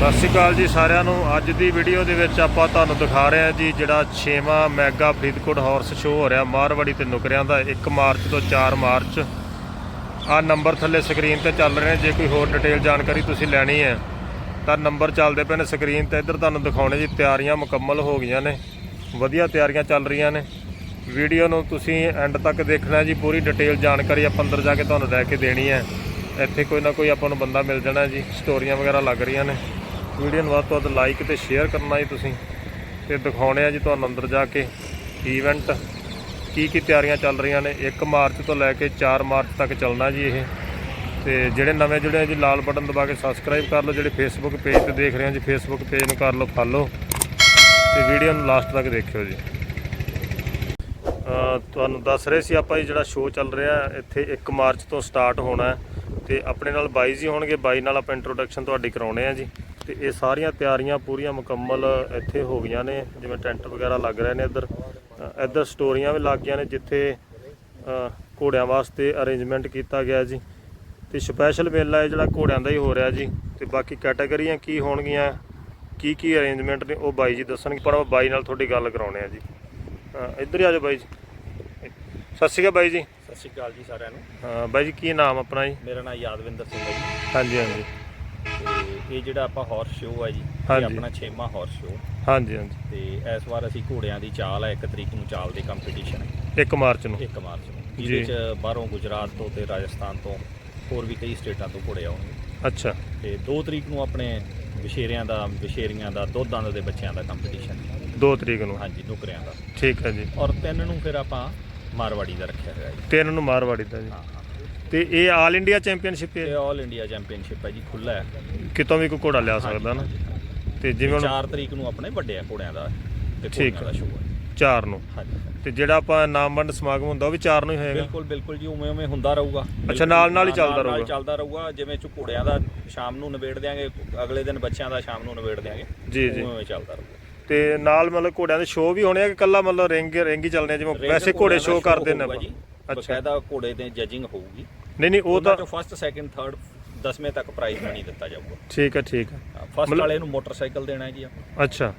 ਸਤਿ ਸ਼੍ਰੀ ਅਕਾਲ ਜੀ ਸਾਰਿਆਂ ਨੂੰ। ਅੱਜ ਦੀ ਵੀਡੀਓ ਦੇ ਵਿੱਚ ਆਪਾਂ ਤੁਹਾਨੂੰ ਦਿਖਾ ਰਹੇ ਹਾਂ ਜੀ ਜਿਹੜਾ 6ਵਾਂ ਮੈਗਾ ਫਰੀਦਕੋਟ ਹਾਰਸ ਸ਼ੋਅ ਹੋ ਰਿਹਾ ਮਾਰਵਾੜੀ ਤੇ ਨੁਕਰਿਆਂ ਦਾ। 1 ਮਾਰਚ ਤੋਂ 4 ਮਾਰਚ। ਆ ਨੰਬਰ ਥੱਲੇ ਸਕਰੀਨ ਤੇ ਚੱਲ ਰਹੇ ਨੇ। ਜੇ ਕੋਈ ਹੋਰ ਡਿਟੇਲ ਜਾਣਕਾਰੀ ਤੁਸੀਂ ਲੈਣੀ ਹੈ, ਤਾਂ ਨੰਬਰ ਚੱਲਦੇ ਪਏ ਨੇ ਸਕਰੀਨ ਤੇ। ਇੱਧਰ ਤੁਹਾਨੂੰ ਦਿਖਾਉਣੇ ਜੀ, ਤਿਆਰੀਆਂ ਮੁਕੰਮਲ ਹੋ ਗਈਆਂ ਨੇ। ਵਧੀਆ ਤਿਆਰੀਆਂ ਚੱਲ ਰਹੀਆਂ ਨੇ। ਵੀਡੀਓ ਨੂੰ ਤੁਸੀਂ ਐਂਡ ਤੱਕ ਦੇਖਣਾ ਜੀ। ਪੂਰੀ ਡਿਟੇਲ ਜਾਣਕਾਰੀ ਆਪਾਂ ਅੰਦਰ ਜਾ ਕੇ ਤੁਹਾਨੂੰ ਲੈ ਕੇ ਦੇਣੀ ਹੈ। ਇੱਥੇ ਕੋਈ ਨਾ ਕੋਈ ਆਪਾਂ ਨੂੰ ਬੰਦਾ ਮਿਲ ਜਾਣਾ ਜੀ। ਸਟੋਰੀਆਂ ਵਗੈਰਾ ਲੱਗ ਰਹੀਆਂ ਨੇ। ਵੀਡੀਓ ਨੂੰ ਵੱਧ ਤੋਂ ਵੱਧ ਲਾਈਕ ਤੇ ਸ਼ੇਅਰ ਕਰਨਾ ਜੀ ਤੁਸੀਂ ਤੇ ਦਿਖਾਉਣੇ ਆ ਜੀ ਤੁਹਾਨੂੰ ਅੰਦਰ ਜਾ ਕੇ ਇਵੈਂਟ ਕੀ ਕੀ ਤਿਆਰੀਆਂ ਚੱਲ ਰਹੀਆਂ ਨੇ। 1 ਮਾਰਚ ਤੋਂ ਲੈ ਕੇ 4 ਮਾਰਚ ਤੱਕ ਚੱਲਣਾ ਜੀ ਇਹ। ਤੇ ਜਿਹੜੇ ਨਵੇਂ ਜੁੜੇ ਆ ਜੀ, ਲਾਲ ਬਟਨ ਦਬਾ ਕੇ ਸਬਸਕ੍ਰਾਈਬ ਕਰ ਲਓ। ਜਿਹੜੇ ਫੇਸਬੁੱਕ ਪੇਜ ਤੇ ਦੇਖ ਰਹੇ ਆ ਜੀ ਫੇਸਬੁੱਕ ਪੇਜ ਨੂੰ ਕਰ ਲਓ ਫਾਲੋ ਤੇ ਵੀਡੀਓ ਨੂੰ ਲਾਸਟ ਤੱਕ ਦੇਖਿਓ ਜੀ। ਤੁਹਾਨੂੰ ਦੱਸ ਰਹੇ ਸੀ ਆਪਾਂ ਜੀ ਜਿਹੜਾ ਸ਼ੋਅ ਚੱਲ ਰਿਹਾ, ਇੱਥੇ 1 ਮਾਰਚ ਤੋਂ ਸਟਾਰਟ ਹੋਣਾ ਹੈ ਤੇ ਆਪਣੇ ਨਾਲ ਬਾਈ ਜੀ ਹੋਣਗੇ। ਬਾਈ ਨਾਲ ਆਪਾਂ ਇੰਟਰੋਡਕਸ਼ਨ ਤੁਹਾਡੀ ਕਰਾਉਣੇ ਆ ਜੀ। ਤੇ ਇਹ ਸਾਰੀਆਂ ਤਿਆਰੀਆਂ ਪੂਰੀਆਂ ਮੁਕੰਮਲ ਇੱਥੇ ਹੋ ਗਈਆਂ ਨੇ ਜਿਵੇਂ ਟੈਂਟ ਵਗੈਰਾ ਲੱਗ ਰਹੇ ਨੇ ਇੱਧਰ। ਇੱਧਰ ਸਟੋਰੀਆਂ ਵੀ ਲੱਗ ਗਈਆਂ ਨੇ ਜਿੱਥੇ ਘੋੜਿਆਂ ਵਾਸਤੇ ਅਰੇਂਜਮੈਂਟ ਕੀਤਾ ਗਿਆ ਜੀ। ਤੇ ਸਪੈਸ਼ਲ ਮੇਲਾ ਹੈ ਜਿਹੜਾ ਘੋੜਿਆਂ ਦਾ ਹੀ ਹੋ ਰਿਹਾ ਜੀ। ਤੇ ਬਾਕੀ ਕੈਟਾਗਰੀਆਂ ਕੀ ਹੋਣਗੀਆਂ ਕੀ ਕੀ ਅਰੇਂਜਮੈਂਟ ਨੇ ਉਹ ਬਾਈ ਜੀ ਦੱਸਣਗੇ। ਪਰ ਬਾਈ ਨਾਲ ਤੁਹਾਡੀ ਗੱਲ ਕਰਾਉਣੇ ਆ ਜੀ। ਇੱਧਰ ਹੀ ਆ ਜਾਓ ਬਾਈ ਜੀ। ਸਤਿ ਸ਼੍ਰੀ ਅਕਾਲ ਬਾਈ ਜੀ। ਸਤਿ ਸ਼੍ਰੀ ਅਕਾਲ ਜੀ ਸਾਰਿਆਂ ਨੂੰ। ਹਾਂ ਬਾਈ ਜੀ ਕੀ ਨਾਮ ਆਪਣਾ ਜੀ? ਮੇਰਾ ਨਾਮ ਯਾਦਵਿੰਦਰ ਸਿੰਘ ਹੈ ਜੀ। ਹਾਂਜੀ ਹਾਂਜੀ। ਇਹ ਜਿਹੜਾ ਆਪਾਂ ਹਾਰਸ ਸ਼ੋਅ ਹੈ ਜੀ ਇਹ ਹਾਂਜੀ। ਆਪਣਾ 6ਵਾਂ ਹਾਰਸ ਸ਼ੋਅ ਹਾਂਜੀ ਹਾਂਜੀ। ਤੇ ਇਸ ਵਾਰ ਅਸੀਂ ਘੋੜਿਆਂ ਦੀ ਚਾਲ ਹੈ 1 ਤਰੀਕ ਨੂੰ ਚਾਲ ਦੇ ਕੰਪੀਟੀਸ਼ਨ ਹੈ 1 ਮਾਰਚ ਨੂੰ। 1 ਮਾਰਚ ਨੂੰ। ਜੀ। ਜਿਹਦੇ ਚ ਬਾਹਰੋਂ ਗੁਜਰਾਤ ਤੋਂ ਤੇ ਰਾਜਸਥਾਨ ਤੋਂ ਹੋਰ ਵੀ ਕਈ ਸਟੇਟਾਂ ਤੋਂ ਘੋੜੇ ਆਉਣਗੇ। ਅੱਛਾ। ਤੇ 2 ਤਰੀਕ ਨੂੰ ਆਪਣੇ ਵਿਸ਼ੇਰਿਆਂ ਦਾ ਵਿਸ਼ੇਰੀਆਂ ਦਾ ਦੁੱਧਾਂ ਦੇ ਬੱਚਿਆਂ ਦਾ ਕੰਪੀਟੀਸ਼ਨ 2 ਤਰੀਕ ਨੂੰ। ਹਾਂਜੀ ਨੁਕਰਿਆਂ ਦਾ। ਠੀਕ ਹੈ ਜੀ। ਔਰ 3 ਨੂੰ ਫਿਰ ਆਪਾਂ ਮਾਰਵਾੜੀ ਦਾ ਰੱਖਿਆ ਹੋਇਆ ਜੀ। ਤਿੰਨ ਨੂੰ ਮਾਰਵਾੜੀ ਦਾ ਜੀ। ਹਾਂ ਹਾਂ। ਤੇ ਇਹ ਆਲ ਇੰਡੀਆ ਚੈਂਪੀਅਨਸ਼ਿਪ ਇਹ ਹੈ ਆਲ ਇੰਡੀਆ ਚੈਂਪੀਅਨਸ਼ਿਪ ਹੈ ਜੀ ਖੁੱਲਾ ਹੈ। ਕਿਤੋਂ ਵੀ ਕੋਈ ਘੋੜਾ ਲਿਆ ਸਕਦਾ ਨਾ? ਤੇ ਜਿਵੇਂ ਹੁਣ 4 ਤਰੀਕ ਨੂੰ ਆਪਣੇ ਵੱਡੇ ਆ ਘੋੜਿਆਂ ਦਾ ਤੇ ਠੀਕ ਘੋੜਿਆਂ ਦਾ ਸ਼ੋਅ ਹੈ। 4 ਨੂੰ। ਹਾਂਜੀ ਤੇ ਜਿਹੜਾ ਆਪਾਂ ਨਾਮ ਵੰਡ ਸਮਾਗਮ ਹੁੰਦਾ ਉਹ ਵੀ 4 ਨੂੰ ਹੀ ਹੋਏਗਾ? ਬਿਲਕੁਲ ਬਿਲਕੁਲ ਜੀ ਉਵੇਂ ਉਵੇਂ ਹੁੰਦਾ ਰਹੂਗਾ। ਅੱਛਾ, ਨਾਲ- ਨਾਲ ਹੀ ਚੱਲਦਾ ਨਾਲ- ਨਾਲ ਰਹੂਗਾ। ਚੱਲਦਾ ਰਹੂਗਾ ਜਿਵੇਂ ਚ ਘੋੜਿਆਂ ਦਾ ਸ਼ਾਮ ਨੂੰ ਨਿਬੇੜ ਦਿਆਂਗੇ ਅਗਲੇ ਦਿਨ ਬੱਚਿਆਂ ਦਾ ਸ਼ਾਮ ਨੂੰ ਨਿਬੇੜ ਦਿਆਂਗੇ। ਜੀ ਜੀ। ਉਵੇਂ ਉਵੇਂ ਚੱਲਦਾ ਰਹੂਗਾ। ਤੇ ਨਾਲ ਮਤਲਬ ਘੋੜਿਆਂ ਦੇ ਸ਼ੋਅ ਵੀ ਹੋਣੇ ਆ ਕਿ ਕੱਲਾ ਮਤਲਬ ਰਿੰਗ ਰਿੰਗ ਹੀ ਚੱਲਣੇ ਆ? ਜਿਵੇਂ ਵੈਸੇ ਘੋੜੇ ਦਾ ਸ਼ੋਅ ਕਰਦੇ ਨੇ ਆਪਾਂ। ਅੱਛਾ। ਬਕਾਇਦਾ ਘੋੜੇ ਤੇ ਜੱਜਿੰਗ ਹੋਊਗੀ। ਨਹੀਂ ਨਹੀਂ ਉਹ ਤਾਂ ਤੋਂ ਫਸਟ ਸੈਕਿੰਡ ਥਰਡ 10ਵੇਂ ਤੱਕ ਪ੍ਰਾਈਜ਼ ਮਨੀ ਦਿੱਤਾ ਜਾਊਗਾ। ਠੀਕ ਹੈ ਠੀਕ ਹੈ। ਫਸਟ ਵਾਲੇ ਨੂੰ ਮੋਟਰਸਾਈਕਲ ਦੇਣਾ ਹੈ ਜੀ ਆਪਾਂ। ਅੱਛਾ।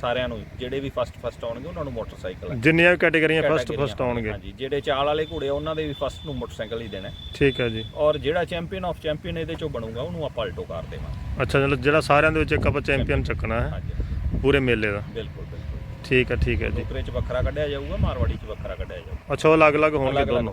ਸਾਰਿਆਂ ਨੂੰ ਜਿਹੜੇ ਵੀ ਫਸਟ ਫਸਟ ਆਉਣਗੇ ਉਹਨਾਂ ਨੂੰ ਮੋਟਰਸਾਈਕਲ ਹੈ। ਜਿੰਨੀਆਂ ਵੀ ਕੈਟਾਗਰੀਆਂ ਫਸਟ ਫਸਟ ਆਉਣਗੇ। ਹਾਂਜੀ ਜਿਹੜੇ ਚਾਲ ਵਾਲੇ ਘੋੜੇ ਉਹਨਾਂ ਦੇ ਵੀ ਫਸਟ ਨੂੰ ਮੋਟਰਸਾਈਕਲ ਹੀ ਦੇਣਾ। ਠੀਕ ਹੈ ਜੀ। ਔਰ ਜਿਹੜਾ ਚੈਂਪੀਅਨ ਆਫ ਚੈਂਪੀਅਨ ਇਹਦੇ ਚੋਂ ਬਣੂਗਾ ਉਹਨੂੰ ਆਪਾਂ ਅਲਟੋ ਕਾਰ ਦੇਵਾਂਗੇ। ਅੱਛਾ ਚਲੋ ਜਿਹੜਾ ਸਾਰਿਆਂ ਦੇ ਵਿੱਚ ਇੱਕ ਆਪਾਂ ਚੈਂਪੀਅਨ ਚੱਕਣਾ ਹੈ ਹਾਂਜੀ। ਪੂਰੇ ਮੇਲੇ ਦਾ। ਬਿਲਕੁਲ ਬਿਲਕੁਲ। ਠੀਕ ਹੈ ਠੀਕ ਹੈ ਜੀ। ਡੋਕਰੇ ਚ ਵੱਖਰਾ ਕੱਢਿਆ ਜਾਊਗਾ ਮਾਰਵਾੜੀ ਚ ਵੱਖਰਾ ਕੱਢਿਆ ਜਾਊਗਾ। ਅੱਛਾ ਉਹ ਅਲੱਗ-ਅਲੱਗ ਹੋਣਗੇ ਦੋਨੋਂ।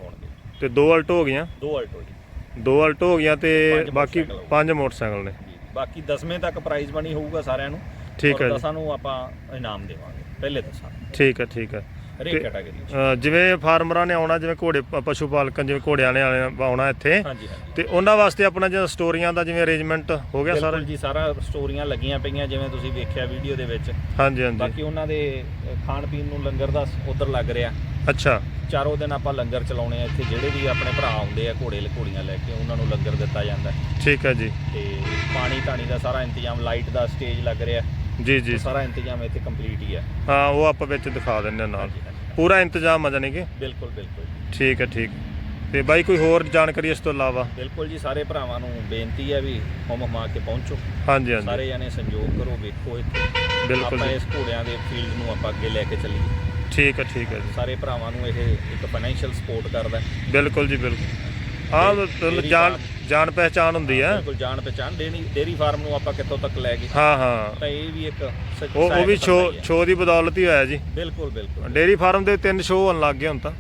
ਤੇ ਦੋ ਅਲਟੋ ਹੋ ਗਈਆਂ। ਦੋ ਅਲਟੋ ਜੀ ਦੋ ਅਲਟੋ ਹੋ ਗਈਆਂ ਤੇ ਪੰਜ ਬਾਕੀ ਮੋਟਰਸਾਈਕਲ ਹੋ ਗਏ। ਪੰਜ ਮੋਟਰਸਾਈਕਲ ਨੇ। ਜੀ ਬਾਕੀ 10ਵੇਂ ਤੱਕ ਪ੍ਰਾਈਜ਼ ਮਨੀ ਹੋਊਗਾ ਸਾਰਿਆਂ ਨੂੰ। ਠੀਕ ਔਰ ਹੈ ਜੀ। ਦਸਾਂ ਨੂੰ ਆਪਾਂ ਇਨਾਮ ਦੇਵਾਂਗੇ। ਪਹਿਲੇ ਦਸਾਂ ਠੀਕ ਹੈ ਠੀਕ ਹੈ। ਹਰੇਕ ਕੈਟਾਗਰੀ ਅ, ਜਿਵੇਂ ਫਾਰਮਰਾਂ ਨੇ ਆਉਣਾ ਜਿਵੇਂ ਘੋੜੇ ਪ- ਪਸ਼ੂ ਪਾਲਕਾਂ ਜਿਵੇਂ ਘੋੜਿਆਂ ਨੇ ਆਉਣਾ- ਆਉਣਾ ਇੱਥੇ। ਹਾਂਜੀ ਹਾਂਜੀ। ਤੇ ਉਹਨਾਂ ਵਾਸਤੇ ਆਪਣਾ ਜਿਹੜਾ ਸਟੋਰੀਆਂ ਦਾ ਜਿਵੇਂ ਅਰੇਂਜਮੈਂਟ ਹੋ ਗਿਆ ਸਾਰਾ। ਬਿਲਕੁਲ ਜੀ ਸਾਰਾ ਸਟੋਰੀਆਂ ਲੱਗੀਆਂ ਪਈਆਂ ਜਿਵੇਂ ਤੁਸੀਂ ਵੇਖਿਆ ਵੀਡੀਓ ਦੇ ਵਿੱਚ। ਹਾਂਜੀ ਹਾਂਜੀ। ਬਾਕੀ ਉਹਨਾਂ ਦੇ ਅ, ਖਾਣ ਪੀਣ ਨੂੰ ਲੰਗਰ ਦਾ ਉਧਰ ਲੱਗ ਰਿਹਾ। ਅੱਛਾ। ਚਾਰੋਂ ਦਿਨ ਆਪਾਂ ਲੰਗਰ ਚਲਾਉਣੇ ਆ ਇੱਥੇ ਜਿਹੜੇ ਵੀ ਆਪਣੇ ਭਰਾ ਆਉਂਦੇ ਆ ਘੋੜੇ ਘੋੜੀਆਂ ਲੈ ਕੇ ਉਹਨਾਂ ਨੂੰ ਲੰਗਰ ਦਿੱਤਾ ਜਾਂਦਾ। ਹੈ। ਠੀਕ ਹੈ ਜੀ। ਤੇ ਪਾਣੀ ਧਾਣੀ ਦਾ ਸਾਰਾ ਇੰਤਜ਼ਾਮ ਲਾਈਟ ਦਾ ਸਟੇਜ ਲੱਗ ਰਿਹਾ। ਜੀ ਜੀ। ਸਾਰਾ ਇੰਤਜ਼ਾਮ ਇੱਥੇ ਕੰਪਲੀਟ ਹੀ ਹੈ। ਹਾਂ ਉਹ ਆਪਾਂ ਵਿੱਚ ਦਿਖਾ ਦਿੰਦੇ ਹਾਂ ਨਾਲ। ਹਾਂਜੀ ਹਾਂਜੀ। ਪੂਰਾ ਇੰਤਜ਼ਾਮ ਆ ਜਾਣੀ ਕਿ? ਬਿਲਕੁਲ ਬਿਲਕੁਲ। ਠੀਕ ਹੈ ਠੀਕ। ਤੇ ਬਾਈ ਕੋਈ ਹੋਰ ਜਾਣਕਾਰੀ ਇਸ ਤੋਂ ਇਲਾਵਾ? ਬਿਲਕੁਲ ਜੀ ਸਾਰੇ ਭਰਾਵਾਂ ਨੂੰ ਬੇਨਤੀ ਹੈ ਵੀ ਹੁਮ ਹੁਮਾ ਕੇ ਪਹੁੰਚੋ। ਹਾਂਜੀ ਹਾਂਜੀ। ਸਾਰੇ ਜਣੇ ਸੰਯੋਗ ਕਰੋ ਵੇਖੋ ਇੱਥੇ। ਬਿਲਕੁਲ ਆਪਾਂ ਜੀ। ਇਸ ਘੋੜਿਆਂ ਦੇ ਫੀਲਡ ਨੂੰ ਆਪਾਂ ਅੱਗੇ ਲੈ ਕੇ ਚੱਲੀਏ। ਠੀਕ ਹੈ ਠੀਕ ਹੈ ਜੀ। ਸਾਰੇ ਭਰਾਵਾਂ ਨੂੰ ਇਹ ਇੱਕ ਫਾਈਨੈਂਸ਼ੀਅਲ ਸਪੋਰਟ ਕਰਦਾ ਹੈ। ਬਿਲਕੁਲ ਜੀ ਬਿਲਕੁਲ। ਹਾਂ ਡੇਅਰੀ ਜਾਣ। ਜਾਣ ਪਹਿਚਾਨ ਹੁੰਦੀ ਹੈ ਬਿਲਕੁਲ ਜਾਣ ਪਛਾਣ ਡੇਰੀ ਡੇਰੀ ਫਾਰਮ ਨੂੰ ਆਪਾਂ ਕਿੱਥੋਂ ਤੱਕ ਲੈ ਗਏ? ਹਾਂ ਹਾਂ। ਤਾਂ ਇਹ ਵੀ ਇੱਕ ਉਹ ਉਹ ਵੀ ਸ਼ੋ। ਸ਼ੋ ਦੀ ਬਦੌਲਤ ਹੀ ਹੋਇਆ ਜੀ। ਬਿਲਕੁਲ ਬਿਲਕੁਲ। ਡੇਰੀ ਫਾਰਮ ਦੇ ਤਿੰਨ ਸ਼ੋ ਹੋਣ ਲੱਗ ਗਏ ਹੁਣ ਤਾਂ।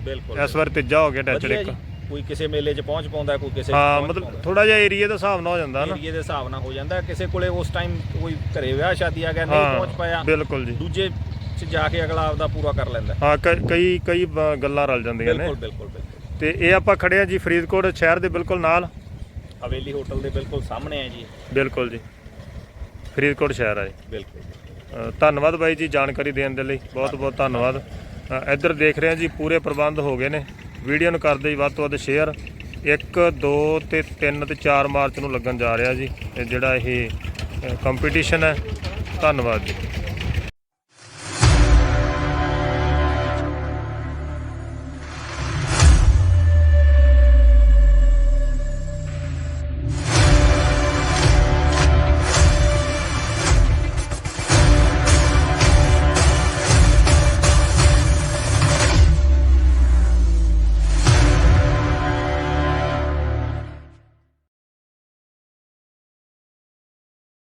ਇਸ ਵਾਰ ਤੀਜਾ ਹੋ ਗਿਆ ਵਧੀਆ ਇੱਕ। ਕੋਈ ਕਿਸੇ ਮੇਲੇ 'ਚ ਪਹੁੰਚ ਪਾਉਂਦਾ ਕੋਈ ਕਿਸੇ ਹਾਂ ਮਤਲਬ। ਥੋੜਾ ਜਿਹਾ ਏਰੀਆ ਦੇ ਹਿਸਾਬ ਨਾਲ ਹੋ ਜਾਂਦਾ ਨਾ। ਏਰੀਏ ਦੇ ਹਿਸਾਬ ਨਾਲ ਹੋ ਜਾਂਦਾ। ਕਿਸੇ ਕੋਲੇ ਉਸ ਟਾਈਮ ਕੋਈ ਘਰੇ ਵਿਆਹ ਸ਼ਾਦੀ ਆ ਗਿਆ ਨਹੀਂ ਪਹੁੰਚ ਪਾਇਆ ਬਿਲਕੁਲ ਜੀ। ਦੂਜੇ 'ਚ ਜਾ ਕੇ ਅਗਲਾ ਆਪਦਾ ਪੂਰਾ ਕਰ ਲੈਂਦਾ। ਹਾਂ ਕਈ ਕਈ ਗੱਲਾਂ ਰਲ ਜਾਂਦੀਆਂ ਨੇ। ਬਿਲਕੁਲ ਬਿਲਕੁਲ ਬਿਲਕੁਲ। ਤੇ ਇਹ ਆਪਾਂ ਖੜੇ ਆ ਜੀ ਫਰੀਦਕੋਟ ਸ਼ਹਿਰ ਦੇ ਬਿਲਕੁਲ ਨਾਲ। ਹਵੇਲੀ ਹੋਟਲ ਦੇ ਬਿਲਕੁਲ ਸਾਹਮਣੇ ਹੈ ਜੀ। ਬਿਲਕੁਲ ਜੀ। ਫਰੀਦਕੋਟ ਸ਼ਹਿਰ ਆ ਜੀ ਬਿਲਕੁਲ ਅ, ਧੰਨਵਾਦ ਬਾਈ ਜੀ ਜਾਣਕਾਰੀ ਦੇਣ ਦੇ ਲਈ। ਬਹੁਤ ਬਹੁਤ ਧੰਨਵਾਦ। ਅ, ਇੱਧਰ ਦੇਖ ਰਹੇ ਹਾਂ ਜੀ ਪੂਰੇ ਪ੍ਰਬੰਧ ਹੋ ਗਏ ਨੇ। ਵੀਡੀਓ ਨੂੰ ਕਰਦੇ ਜੀ ਵੱਧ ਤੋਂ ਵੱਧ ਸ਼ੇਅਰ 1 2 ਤੇ 3 ਤੇ 4 ਮਾਰਚ ਨੂੰ ਲੱਗਣ ਜਾ ਰਿਹਾ ਜੀ। ਇਹ ਜਿਹੜਾ ਇਹ ਕੰਪੀਟੀਸ਼ਨ ਹੈ ਧੰਨਵਾਦ ਜੀ।